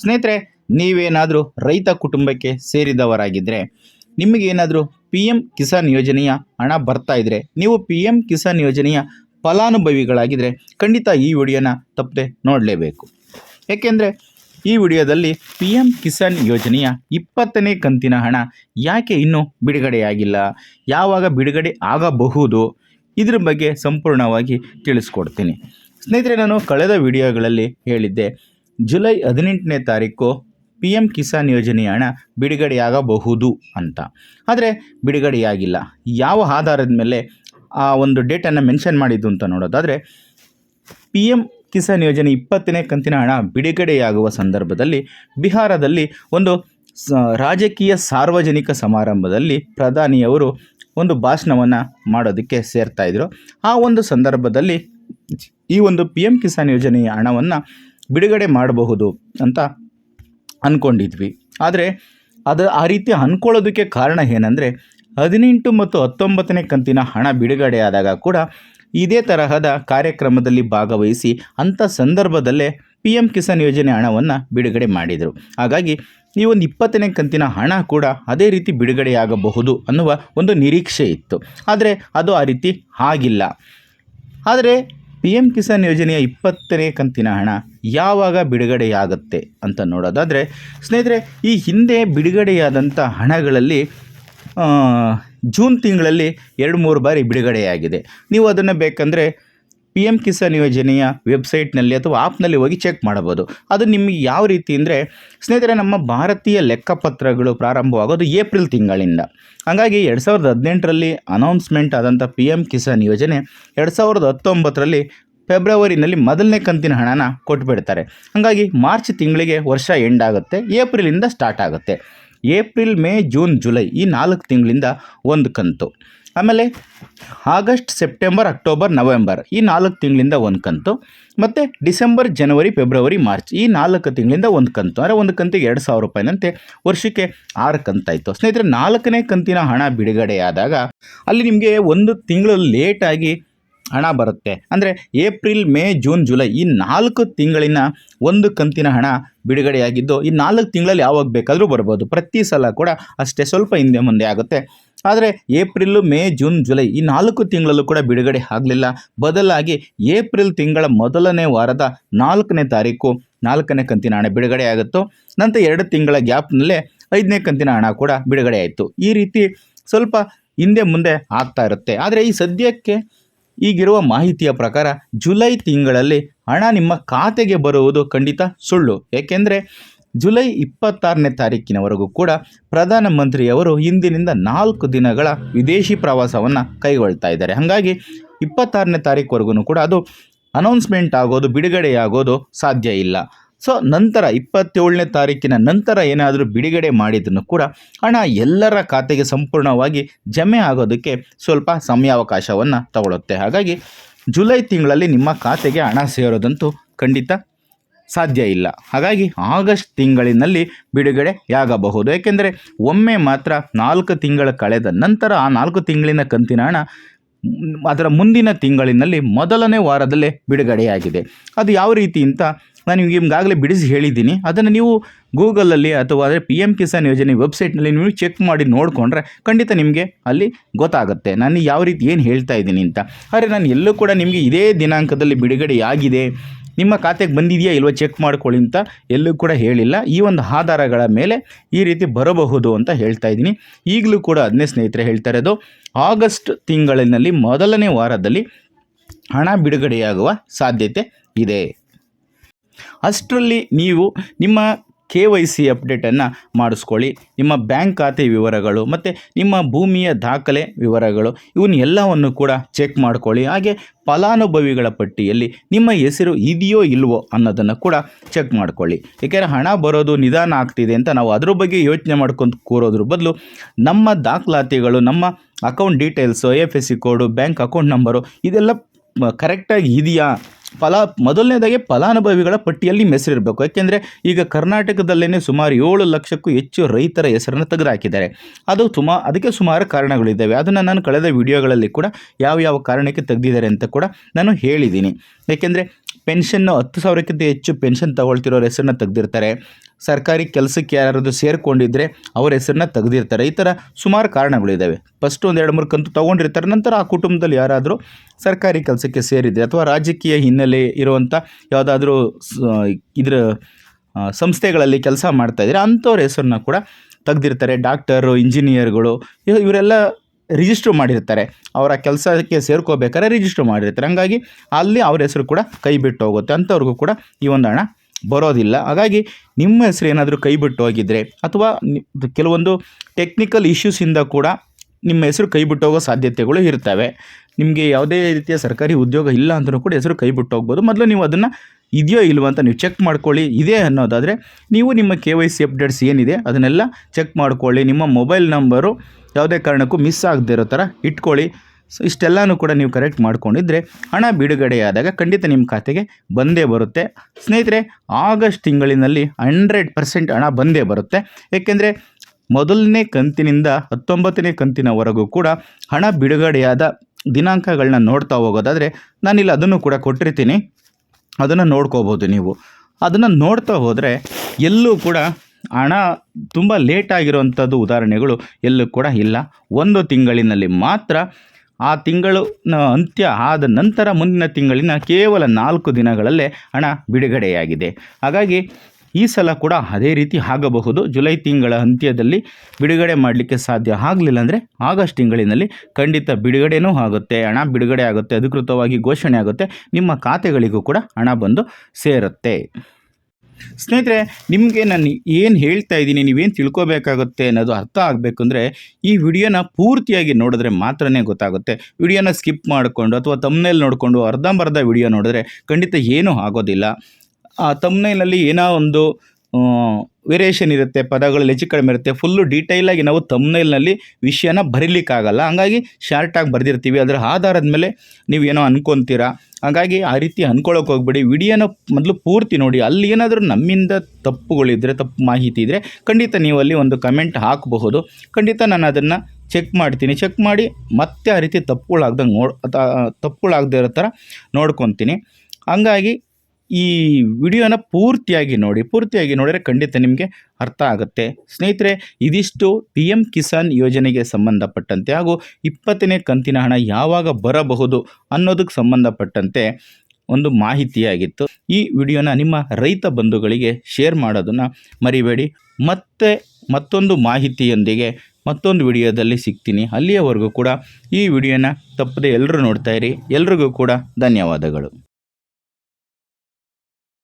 ಸ್ನೇಹಿತರೆ, ನೀವೇನಾದರೂ ರೈತ ಕುಟುಂಬಕ್ಕೆ ಸೇರಿದವರಾಗಿದ್ದರೆ ನಿಮಗೇನಾದರೂ ಪಿ ಎಂ ಕಿಸಾನ್ ಯೋಜನೆಯ ಹಣ ಬರ್ತಾ ಇದ್ದರೆ ನೀವು ಪಿ ಎಂ ಕಿಸಾನ್ ಯೋಜನೆಯ ಫಲಾನುಭವಿಗಳಾಗಿದ್ದರೆ ಖಂಡಿತ ಈ ವಿಡಿಯೋನ ತಪ್ಪದೆ ನೋಡಲೇಬೇಕು. ಏಕೆಂದರೆ, ಈ ವಿಡಿಯೋದಲ್ಲಿ ಪಿ ಎಂ ಕಿಸಾನ್ ಯೋಜನೆಯ ಇಪ್ಪತ್ತನೇ ಕಂತಿನ ಹಣ ಯಾಕೆ ಇನ್ನೂ ಬಿಡುಗಡೆಯಾಗಿಲ್ಲ, ಯಾವಾಗ ಬಿಡುಗಡೆ ಆಗಬಹುದು, ಇದ್ರ ಬಗ್ಗೆ ಸಂಪೂರ್ಣವಾಗಿ ತಿಳಿಸ್ಕೊಡ್ತೀನಿ. ಸ್ನೇಹಿತರೆ, ನಾನು ಕಳೆದ ವಿಡಿಯೋಗಳಲ್ಲಿ ಹೇಳಿದ್ದೆ ಜುಲೈ ಹದಿನೆಂಟನೇ ತಾರೀಕು ಪಿ ಎಂ ಕಿಸಾನ್ ಯೋಜನೆಯ ಹಣ ಬಿಡುಗಡೆಯಾಗಬಹುದು ಅಂತ. ಆದರೆ ಬಿಡುಗಡೆಯಾಗಿಲ್ಲ. ಯಾವ ಆಧಾರದ ಮೇಲೆ ಆ ಒಂದು ಡೇಟನ್ನು ಮೆನ್ಷನ್ ಮಾಡಿದ್ದು ಅಂತ ನೋಡೋದಾದರೆ ಪಿ ಎಂ ಕಿಸಾನ್ ಯೋಜನೆ ಇಪ್ಪತ್ತನೇ ಕಂತಿನ ಹಣ ಬಿಡುಗಡೆಯಾಗುವ ಸಂದರ್ಭದಲ್ಲಿ ಬಿಹಾರದಲ್ಲಿ ಒಂದು ರಾಜಕೀಯ ಸಾರ್ವಜನಿಕ ಸಮಾರಂಭದಲ್ಲಿ ಪ್ರಧಾನಿಯವರು ಒಂದು ಭಾಷಣವನ್ನು ಮಾಡೋದಕ್ಕೆ ಸೇರ್ತಾ ಇದ್ರು. ಆ ಒಂದು ಸಂದರ್ಭದಲ್ಲಿ ಈ ಒಂದು ಪಿ ಎಂ ಕಿಸಾನ್ ಯೋಜನೆಯ ಹಣವನ್ನು ಬಿಡುಗಡೆ ಮಾಡಬಹುದು ಅಂತ ಅಂದ್ಕೊಂಡಿದ್ವಿ ಆದರೆ ಅದು ಆ ರೀತಿ ಅಂದ್ಕೊಳ್ಳೋದಕ್ಕೆ ಕಾರಣ ಏನಂದರೆ ಹದಿನೆಂಟು ಮತ್ತು ಹತ್ತೊಂಬತ್ತನೇ ಕಂತಿನ ಹಣ ಬಿಡುಗಡೆಯಾದಾಗ ಕೂಡ ಇದೇ ತರಹದ ಕಾರ್ಯಕ್ರಮದಲ್ಲಿ ಭಾಗವಹಿಸಿ ಅಂಥ ಸಂದರ್ಭದಲ್ಲೇ ಪಿ ಎಂ ಕಿಸಾನ್ ಯೋಜನೆ ಹಣವನ್ನು ಬಿಡುಗಡೆ ಮಾಡಿದರು. ಹಾಗಾಗಿ ಈ ಒಂದು ಇಪ್ಪತ್ತನೇ ಕಂತಿನ ಹಣ ಕೂಡ ಅದೇ ರೀತಿ ಬಿಡುಗಡೆಯಾಗಬಹುದು ಅನ್ನುವ ಒಂದು ನಿರೀಕ್ಷೆ ಇತ್ತು. ಆದರೆ ಅದು ಆ ರೀತಿ ಆಗಿಲ್ಲ. ಆದರೆ ಪಿ ಎಂ ಕಿಸಾನ್ ಯೋಜನೆಯ ಇಪ್ಪತ್ತನೇ ಕಂತಿನ ಹಣ ಯಾವಾಗ ಬಿಡುಗಡೆಯಾಗತ್ತೆ ಅಂತ ನೋಡೋದಾದರೆ, ಸ್ನೇಹಿತರೆ, ಈ ಹಿಂದೆ ಬಿಡುಗಡೆಯಾದಂಥ ಹಣಗಳಲ್ಲಿ ಜೂನ್ ತಿಂಗಳಲ್ಲಿ ಎರಡು ಮೂರು ಬಾರಿ ಬಿಡುಗಡೆಯಾಗಿದೆ. ನೀವು ಅದನ್ನು ಬೇಕಂದರೆ ಪಿ ಎಂ ಕಿಸಾನ್ ಯೋಜನೆಯ ವೆಬ್ಸೈಟ್ನಲ್ಲಿ ಅಥವಾ ಆ್ಯಪ್ನಲ್ಲಿ ಹೋಗಿ ಚೆಕ್ ಮಾಡಬಹುದು. ಅದು ನಿಮಗೆ ಯಾವ ರೀತಿ ಅಂದರೆ, ಸ್ನೇಹಿತರೆ, ನಮ್ಮ ಭಾರತೀಯ ಲೆಕ್ಕಪತ್ರಗಳು ಪ್ರಾರಂಭವಾಗೋದು ಏಪ್ರಿಲ್ ತಿಂಗಳಿಂದ. ಹಾಗಾಗಿ ಎರಡು ಸಾವಿರದ ಹದಿನೆಂಟರಲ್ಲಿ ಅನೌನ್ಸ್ಮೆಂಟ್ ಆದಂಥ ಪಿ ಎಂ ಕಿಸಾನ್ ಯೋಜನೆ ಎರಡು ಸಾವಿರದ ಹತ್ತೊಂಬತ್ತರಲ್ಲಿ ಫೆಬ್ರವರಿನಲ್ಲಿ ಮೊದಲನೇ ಕಂತಿನ ಹಣನ ಕೊಟ್ಬಿಡ್ತಾರೆ. ಹಾಗಾಗಿ ಮಾರ್ಚ್ ತಿಂಗಳಿಗೆ ವರ್ಷ ಎಂಡ್ ಆಗುತ್ತೆ, ಏಪ್ರಿಲಿಂದ ಸ್ಟಾರ್ಟ್ ಆಗುತ್ತೆ. ಏಪ್ರಿಲ್, ಮೇ, ಜೂನ್, ಜುಲೈ ಈ ನಾಲ್ಕು ತಿಂಗಳಿಂದ ಒಂದು ಕಂತು. ಆಮೇಲೆ ಆಗಸ್ಟ್, ಸೆಪ್ಟೆಂಬರ್, ಅಕ್ಟೋಬರ್, ನವೆಂಬರ್ ಈ ನಾಲ್ಕು ತಿಂಗಳಿಂದ ಒಂದು ಕಂತು. ಮತ್ತು ಡಿಸೆಂಬರ್, ಜನವರಿ, ಫೆಬ್ರವರಿ, ಮಾರ್ಚ್ ಈ ನಾಲ್ಕು ತಿಂಗಳಿಂದ ಒಂದು ಕಂತು. ಅಂದರೆ ಒಂದು ಕಂತಿಗೆ ಎರಡು ಸಾವಿರ ರೂಪಾಯಿನಂತೆ ವರ್ಷಕ್ಕೆ ಆರು ಕಂತಾಯಿತು. ಸ್ನೇಹಿತರೆ, ನಾಲ್ಕನೇ ಕಂತಿನ ಹಣ ಬಿಡುಗಡೆಯಾದಾಗ ಅಲ್ಲಿ ನಿಮಗೆ ಒಂದು ತಿಂಗಳು ಲೇಟಾಗಿ ಹಣ ಬರುತ್ತೆ. ಅಂದರೆ ಏಪ್ರಿಲ್, ಮೇ, ಜೂನ್, ಜುಲೈ ಈ ನಾಲ್ಕು ತಿಂಗಳಿನ ಒಂದು ಕಂತಿನ ಹಣ ಬಿಡುಗಡೆಯಾಗಿದ್ದು ಈ ನಾಲ್ಕು ತಿಂಗಳಲ್ಲಿ ಯಾವಾಗ ಬೇಕಾದರೂ ಬರ್ಬೋದು. ಪ್ರತಿ ಸಲ ಕೂಡ ಅಷ್ಟೇ ಸ್ವಲ್ಪ ಹಿಂದೆ ಮುಂದೆ ಆಗುತ್ತೆ. ಆದರೆ ಏಪ್ರಿಲ್ಲು ಮೇ, ಜೂನ್, ಜುಲೈ ಈ ನಾಲ್ಕು ತಿಂಗಳಲ್ಲೂ ಕೂಡ ಬಿಡುಗಡೆ ಆಗಲಿಲ್ಲ. ಬದಲಾಗಿ ಏಪ್ರಿಲ್ ತಿಂಗಳ ಮೊದಲನೇ ವಾರದ ನಾಲ್ಕನೇ ತಾರೀಕು ನಾಲ್ಕನೇ ಕಂತಿನ ಹಣ ಬಿಡುಗಡೆ ಆಗುತ್ತೋ. ನಂತರ ಎರಡು ತಿಂಗಳ ಗ್ಯಾಪ್ನಲ್ಲೇ ಐದನೇ ಕಂತಿನ ಹಣ ಕೂಡ ಬಿಡುಗಡೆ ಆಯಿತು. ಈ ರೀತಿ ಸ್ವಲ್ಪ ಹಿಂದೆ ಮುಂದೆ ಆಗ್ತಾ ಇರುತ್ತೆ. ಆದರೆ ಈ ಸದ್ಯಕ್ಕೆ ಈಗಿರುವ ಮಾಹಿತಿಯ ಪ್ರಕಾರ ಜುಲೈ ತಿಂಗಳಲ್ಲಿ ಹಣ ನಿಮ್ಮ ಖಾತೆಗೆ ಬರುವುದು ಖಂಡಿತ ಸುಳ್ಳು. ಏಕೆಂದರೆ ಜುಲೈ ಇಪ್ಪತ್ತಾರನೇ ತಾರೀಕಿನವರೆಗೂ ಕೂಡ ಪ್ರಧಾನಮಂತ್ರಿಯವರು ಇಂದಿನಿಂದ ನಾಲ್ಕು ದಿನಗಳ ವಿದೇಶಿ ಪ್ರವಾಸವನ್ನು ಕೈಗೊಳ್ತಾ ಇದ್ದಾರೆ. ಹಾಗಾಗಿ ಇಪ್ಪತ್ತಾರನೇ ತಾರೀಕುವರೆಗೂ ಕೂಡ ಅದು ಅನೌನ್ಸ್ಮೆಂಟ್ ಆಗೋದು, ಬಿಡುಗಡೆಯಾಗೋದು ಸಾಧ್ಯ ಇಲ್ಲ. ಸೊ, ನಂತರ ಇಪ್ಪತ್ತೇಳನೇ ತಾರೀಕಿನ ನಂತರ ಏನಾದರೂ ಬಿಡುಗಡೆ ಮಾಡಿದ್ರು ಕೂಡ ಹಣ ಎಲ್ಲರ ಖಾತೆಗೆ ಸಂಪೂರ್ಣವಾಗಿ ಜಮೆ ಆಗೋದಕ್ಕೆ ಸ್ವಲ್ಪ ಸಮಯಾವಕಾಶವನ್ನು ತಗೊಳ್ಳುತ್ತೆ ಹಾಗಾಗಿ ಜುಲೈ ತಿಂಗಳಲ್ಲಿ ನಿಮ್ಮ ಖಾತೆಗೆ ಹಣ ಸೇರೋದಂತೂ ಖಂಡಿತ ಸಾಧ್ಯ ಇಲ್ಲ. ಹಾಗಾಗಿ ಆಗಸ್ಟ್ ತಿಂಗಳಿನಲ್ಲಿ ಬಿಡುಗಡೆಯಾಗಬಹುದು ಏಕೆಂದರೆ ಒಮ್ಮೆ ಮಾತ್ರ ನಾಲ್ಕು ತಿಂಗಳ ಕಳೆದ ನಂತರ ಆ ನಾಲ್ಕು ತಿಂಗಳಿನ ಕಂತಿನ ಹಣ ಅದರ ಮುಂದಿನ ತಿಂಗಳಿನಲ್ಲಿ ಮೊದಲನೇ ವಾರದಲ್ಲೇ ಬಿಡುಗಡೆಯಾಗಿದೆ. ಅದು ಯಾವ ರೀತಿ ಅಂತ ನಾನು ನಿಮಗೆ ಈಗಾಗಲೇ ಬಿಡಿಸಿ ಹೇಳಿದ್ದೀನಿ. ಅದನ್ನು ನೀವು ಗೂಗಲಲ್ಲಿ ಅಥವಾ ಅದೇ ಪಿ ಎಂ ಕಿಸಾನ್ ಯೋಜನೆ ವೆಬ್ಸೈಟ್ನಲ್ಲಿ ನೀವು ಚೆಕ್ ಮಾಡಿ ನೋಡಿಕೊಂಡ್ರೆ ಖಂಡಿತ ನಿಮಗೆ ಅಲ್ಲಿ ಗೊತ್ತಾಗುತ್ತೆ. ನಾನು ಯಾವ ರೀತಿ ಏನು ಹೇಳ್ತಾ ಇದ್ದೀನಿ ಅಂತ. ಆದರೆ ನಾನು ಎಲ್ಲೂ ಕೂಡ ನಿಮಗೆ ಇದೇ ದಿನಾಂಕದಲ್ಲಿ ಬಿಡುಗಡೆಯಾಗಿದೆ. ನಿಮ್ಮ ಖಾತೆಗೆ ಬಂದಿದೆಯಾ ಇಲ್ವೋ ಚೆಕ್ ಮಾಡ್ಕೊಳ್ಳಿ ಅಂತ ಎಲ್ಲೂ ಕೂಡ ಹೇಳಿಲ್ಲ. ಈ ಒಂದು ಆಧಾರಗಳ ಮೇಲೆ ಈ ರೀತಿ ಬರಬಹುದು ಅಂತ ಹೇಳ್ತಾ ಇದ್ದೀನಿ. ಈಗಲೂ ಕೂಡ ಅದನ್ನೇ ಸ್ನೇಹಿತರೆ ಹೇಳ್ತಾ ಇರೋದು ಆಗಸ್ಟ್ ತಿಂಗಳಿನಲ್ಲಿ ಮೊದಲನೇ ವಾರದಲ್ಲಿ ಹಣ ಬಿಡುಗಡೆಯಾಗುವ ಸಾಧ್ಯತೆ ಇದೆ. ಅಷ್ಟರಲ್ಲಿ ನೀವು ನಿಮ್ಮ ಕೆ ವೈ ಸಿ ಅಪ್ಡೇಟನ್ನು ಮಾಡಿಸ್ಕೊಳ್ಳಿ. ನಿಮ್ಮ ಬ್ಯಾಂಕ್ ಖಾತೆ ವಿವರಗಳು ಮತ್ತು ನಿಮ್ಮ ಭೂಮಿಯ ದಾಖಲೆ ವಿವರಗಳು ಇವನ್ನ ಎಲ್ಲವನ್ನು ಕೂಡ ಚೆಕ್ ಮಾಡ್ಕೊಳ್ಳಿ. ಹಾಗೆ ಫಲಾನುಭವಿಗಳ ಪಟ್ಟಿಯಲ್ಲಿ ನಿಮ್ಮ ಹೆಸರು ಇದೆಯೋ ಇಲ್ವೋ ಅನ್ನೋದನ್ನು ಕೂಡ ಚೆಕ್ ಮಾಡ್ಕೊಳ್ಳಿ. ಏಕೆಂದರೆ ಹಣ ಬರೋದು ನಿಧಾನ ಆಗ್ತಿದೆ ಅಂತ ನಾವು ಅದ್ರ ಬಗ್ಗೆ ಯೋಚನೆ ಮಾಡ್ಕೊಂಡು ಕೂರೋದ್ರ ಬದಲು ನಮ್ಮ ದಾಖಲಾತಿಗಳು, ನಮ್ಮ account details I F S C code, bank account number ಇದೆಲ್ಲ ಕರೆಕ್ಟಾಗಿ ಇದೆಯಾ ಫಲ, ಮೊದಲನೇದಾಗಿ ಫಲಾನುಭವಿಗಳ ಪಟ್ಟಿಯಲ್ಲಿ ಹೆಸರಿರಬೇಕು. ಯಾಕೆಂದರೆ ಈಗ ಕರ್ನಾಟಕದಲ್ಲೇ ಸುಮಾರು ಏಳು ಲಕ್ಷಕ್ಕೂ ಹೆಚ್ಚು ರೈತರ ಹೆಸರನ್ನು ತೆಗೆದುಹಾಕಿದ್ದಾರೆ. ಅದು ಸುಮಾ ಅದಕ್ಕೆ ಸುಮಾರು ಕಾರಣಗಳಿದ್ದಾವೆ. ಅದನ್ನು ನಾನು ಕಳೆದ ವಿಡಿಯೋಗಳಲ್ಲಿ ಕೂಡ ಯಾವ ಯಾವ ಕಾರಣಕ್ಕೆ ತೆಗೆದಿದ್ದಾರೆ ಅಂತ ಕೂಡ ನಾನು ಹೇಳಿದ್ದೀನಿ. ಯಾಕೆಂದರೆ ಪೆನ್ಷನ್ನು ಹತ್ತು ಸಾವಿರಕ್ಕಿಂತ ಹೆಚ್ಚು ಪೆನ್ಷನ್ ತಗೊಳ್ತಿರೋರ ಹೆಸರನ್ನ ತೆಗೆದಿರ್ತಾರೆ. ಸರ್ಕಾರಿ ಕೆಲಸಕ್ಕೆ ಯಾರಾದರೂ ಸೇರಿಕೊಂಡಿದ್ರೆ ಅವ್ರ ಹೆಸರನ್ನ ತೆಗೆದಿರ್ತಾರೆ. ಈ ಥರ ಸುಮಾರು ಕಾರಣಗಳಿದ್ದಾವೆ ಫಸ್ಟ್ ಒಂದು ಎರಡು ಮೂರು ಕಂತು ತೊಗೊಂಡಿರ್ತಾರೆ. ನಂತರ ಆ ಕುಟುಂಬದಲ್ಲಿ ಯಾರಾದರೂ ಸರ್ಕಾರಿ ಕೆಲಸಕ್ಕೆ ಸೇರಿದೆ ಅಥವಾ ರಾಜಕೀಯ ಹಿನ್ನೆಲೆ ಇರುವಂಥ ಯಾವುದಾದ್ರೂ ಇದ್ರ ಸಂಸ್ಥೆಗಳಲ್ಲಿ ಕೆಲಸ ಮಾಡ್ತಾಯಿದ್ರೆ ಅಂಥವ್ರ ಹೆಸರನ್ನ ಕೂಡ ತೆಗೆದಿರ್ತಾರೆ. ಡಾಕ್ಟರು ಇಂಜಿನಿಯರ್ಗಳು ಇವ್- ಇವರೆಲ್ಲ ರಿಜಿಸ್ಟ್ರ್ ಮಾಡಿರ್ತಾರೆ. ಅವರ ಕೆಲಸಕ್ಕೆ ಸೇರ್ಕೋಬೇಕಾದ್ರೆ ರಿಜಿಸ್ಟ್ರ್ ಮಾಡಿರ್ತಾರೆ. ಹಂಗಾಗಿ ಅಲ್ಲಿ ಅವ್ರ ಹೆಸರು ಕೂಡ ಕೈ ಬಿಟ್ಟು ಹೋಗುತ್ತೆ. ಅಂಥವ್ರಿಗೂ ಕೂಡ ಈ ಒಂದು ಹಣ ಬರೋದಿಲ್ಲ. ಹಾಗಾಗಿ ನಿಮ್ಮ ಹೆಸರು ಏನಾದರೂ ಕೈ ಬಿಟ್ಟು ಹೋಗಿದ್ರೆ ಅಥವಾ ಕೆಲವೊಂದು ಟೆಕ್ನಿಕಲ್ ಇಶ್ಯೂಸಿಂದ ಕೂಡ ನಿಮ್ಮ ಹೆಸರು ಕೈ ಬಿಟ್ಟು ಹೋಗೋ ಸಾಧ್ಯತೆಗಳು ಇರ್ತವೆ. ನಿಮಗೆ ಯಾವುದೇ ರೀತಿಯ ಸರ್ಕಾರಿ ಉದ್ಯೋಗ ಇಲ್ಲ ಅಂದರೂ ಕೂಡ ಹೆಸರು ಕೈ ಬಿಟ್ಟು ಹೋಗ್ಬೋದು. ಮೊದಲು ನೀವು ಅದನ್ನು ಇದೆಯೋ ಇಲ್ವೋ ಅಂತ ನೀವು ಚೆಕ್ ಮಾಡ್ಕೊಳ್ಳಿ. ಇದೆ ಅನ್ನೋದಾದರೆ ನೀವು ನಿಮ್ಮ ಕೆ ವೈ ಸಿ ಅಪ್ಡೇಟ್ಸ್ ಏನಿದೆ ಅದನ್ನೆಲ್ಲ ಚೆಕ್ ಮಾಡ್ಕೊಳ್ಳಿ. ನಿಮ್ಮ ಮೊಬೈಲ್ ನಂಬರು ಯಾವುದೇ ಕಾರಣಕ್ಕೂ ಮಿಸ್ ಆಗದೆ ಇರೋ ಥರ ಇಟ್ಕೊಳ್ಳಿ. ಸೊ ಇಷ್ಟೆಲ್ಲನೂ ಕೂಡ ನೀವು ಕರೆಕ್ಟ್ ಮಾಡ್ಕೊಂಡಿದ್ರೆ ಹಣ ಬಿಡುಗಡೆಯಾದಾಗ ಖಂಡಿತ ನಿಮ್ಮ ಖಾತೆಗೆ ಬಂದೇ ಬರುತ್ತೆ. ಸ್ನೇಹಿತರೆ, ಆಗಸ್ಟ್ ತಿಂಗಳಿನಲ್ಲಿ ಹಂಡ್ರೆಡ್ ಪರ್ಸೆಂಟ್ ಹಣ ಬಂದೇ ಬರುತ್ತೆ. ಏಕೆಂದರೆ ಮೊದಲನೇ ಕಂತಿನಿಂದ ಹತ್ತೊಂಬತ್ತನೇ ಕಂತಿನವರೆಗೂ ಕೂಡ ಹಣ ಬಿಡುಗಡೆಯಾದ ದಿನಾಂಕಗಳನ್ನ ನೋಡ್ತಾ ಹೋಗೋದಾದರೆ ನಾನಿಲ್ಲಿ ಅದನ್ನು ಕೂಡ ಕೊಟ್ಟಿರ್ತೀನಿ. ಅದನ್ನು ನೋಡ್ಕೋಬೋದು ನೀವು. ಅದನ್ನು ನೋಡ್ತಾ ಹೋದರೆ ಎಲ್ಲೂ ಕೂಡ ಹಣ ತುಂಬ ಲೇಟ್ ಆಗಿರುವಂಥದ್ದು ಉದಾಹರಣೆಗಳು ಎಲ್ಲೂ ಕೂಡ ಇಲ್ಲ. ಒಂದು ತಿಂಗಳಿನಲ್ಲಿ ಮಾತ್ರ ಆ ತಿಂಗಳು ಅಂತ್ಯ ಆದ ನಂತರ ಮುಂದಿನ ತಿಂಗಳಿನ ಕೇವಲ ನಾಲ್ಕು ದಿನಗಳಲ್ಲೇ ಹಣ ಬಿಡುಗಡೆಯಾಗಿದೆ. ಹಾಗಾಗಿ ಈ ಸಲ ಕೂಡ ಅದೇ ರೀತಿ ಆಗಬಹುದು. ಜುಲೈ ತಿಂಗಳ ಅಂತ್ಯದಲ್ಲಿ ಬಿಡುಗಡೆ ಮಾಡಲಿಕ್ಕೆ ಸಾಧ್ಯ ಆಗಲಿಲ್ಲ ಅಂದರೆ ಆಗಸ್ಟ್ ತಿಂಗಳಿನಲ್ಲಿ ಖಂಡಿತ ಬಿಡುಗಡೆನೂ ಆಗುತ್ತೆ. ಹಣ ಬಿಡುಗಡೆ ಆಗುತ್ತೆ, ಅಧಿಕೃತವಾಗಿ ಘೋಷಣೆ ಆಗುತ್ತೆ. ನಿಮ್ಮ ಖಾತೆಗಳಿಗೂ ಕೂಡ ಹಣ ಬಂದು ಸೇರುತ್ತೆ. ಸ್ನೇಹಿತರೆ, ನಿಮಗೆ ನಾನು ಏನು ಹೇಳ್ತಾ ಇದ್ದೀನಿ, ನೀವೇನು ತಿಳ್ಕೊಬೇಕಾಗುತ್ತೆ ಅನ್ನೋದು ಅರ್ಥ ಆಗಬೇಕು ಅಂದರೆ ಈ ವಿಡಿಯೋನ ಪೂರ್ತಿಯಾಗಿ ನೋಡಿದ್ರೆ ಮಾತ್ರನೇ ಗೊತ್ತಾಗುತ್ತೆ. ವಿಡಿಯೋನ ಸ್ಕಿಪ್ ಮಾಡಿಕೊಂಡು ಅಥವಾ ತಮ್ಮನೇಲಿ ನೋಡಿಕೊಂಡು ಅರ್ಧಂಬರ್ಧ ವಿಡಿಯೋ ನೋಡಿದ್ರೆ ಖಂಡಿತ ಏನೂ ಆಗೋದಿಲ್ಲ. ಆ ತಮ್ನೈನಲ್ಲಿ ಏನೋ ಒಂದು ವೇರಿಯೇಷನ್ ಇರುತ್ತೆ ಪದಗಳಲ್ಲಿ ಹೆಚ್ಚು ಕಡಿಮೆ ಇರುತ್ತೆ ಫುಲ್ಲು ಡೀಟೇಲಾಗಿ ನಾವು ತಮ್ನೈಲ್ನಲ್ಲಿ ವಿಷಯನ ಬರೀಲಿಕ್ಕಾಗಲ್ಲ. ಹಂಗಾಗಿ ಶಾರ್ಟಾಗಿ ಬರೆದಿರ್ತೀವಿ. ಅದರ ಆಧಾರದ ಮೇಲೆ ನೀವು ಏನೋ ಅನ್ಕೊತೀರಾ? ಹಾಗಾಗಿ ಆ ರೀತಿ ಅನ್ಕೊಳ್ಳೋಕೆ ಹೋಗ್ಬೇಡಿ. ವಿಡಿಯೋನ ಮೊದಲು ಪೂರ್ತಿ ನೋಡಿ. ಅಲ್ಲಿ ಏನಾದರೂ ನಮ್ಮಿಂದ ತಪ್ಪುಗಳಿದ್ದರೆ ತಪ್ಪು ಮಾಹಿತಿ ಇದ್ದರೆ ಖಂಡಿತ ನೀವು ಅಲ್ಲಿ ಒಂದು ಕಮೆಂಟ್ ಹಾಕಬಹುದು. ಖಂಡಿತ ನಾನು ಅದನ್ನು ಚೆಕ್ ಮಾಡ್ತೀನಿ. ಚೆಕ್ ಮಾಡಿ ಮತ್ತೆ ಆ ರೀತಿ ತಪ್ಪುಗಳಾಗ್ದಂಗೆ ನೋಡ್ ತಪ್ಪುಗಳಾಗದೇ ಇರೋ ಥರ ನೋಡ್ಕೊತೀನಿ. ಹಂಗಾಗಿ ಈ ವಿಡಿಯೋನ ಪೂರ್ತಿಯಾಗಿ ನೋಡಿ, ಪೂರ್ತಿಯಾಗಿ ನೋಡಿದರೆ ಖಂಡಿತ ನಿಮಗೆ ಅರ್ಥ ಆಗುತ್ತೆ. ಸ್ನೇಹಿತರೆ, ಇದಿಷ್ಟು ಪಿ ಎಂ ಕಿಸಾನ್ ಯೋಜನೆಗೆ ಸಂಬಂಧಪಟ್ಟಂತೆ ಹಾಗೂ ಇಪ್ಪತ್ತನೇ ಕಂತಿನ ಹಣ ಯಾವಾಗ ಬರಬಹುದು ಅನ್ನೋದಕ್ಕೆ ಸಂಬಂಧಪಟ್ಟಂತೆ ಒಂದು ಮಾಹಿತಿಯಾಗಿತ್ತು. ಈ ವಿಡಿಯೋನ ನಿಮ್ಮ ರೈತ ಬಂಧುಗಳಿಗೆ ಶೇರ್ ಮಾಡೋದನ್ನು ಮರಿಬೇಡಿ. ಮತ್ತೆ ಮತ್ತೊಂದು ಮಾಹಿತಿಯೊಂದಿಗೆ ಮತ್ತೊಂದು ವಿಡಿಯೋದಲ್ಲಿ ಸಿಗ್ತೀನಿ. ಅಲ್ಲಿಯವರೆಗೂ ಕೂಡ ಈ ವಿಡಿಯೋನ ತಪ್ಪದೆ ಎಲ್ಲರೂ ನೋಡ್ತಾ ಇರಿ. ಎಲ್ರಿಗೂ ಕೂಡ ಧನ್ಯವಾದಗಳು.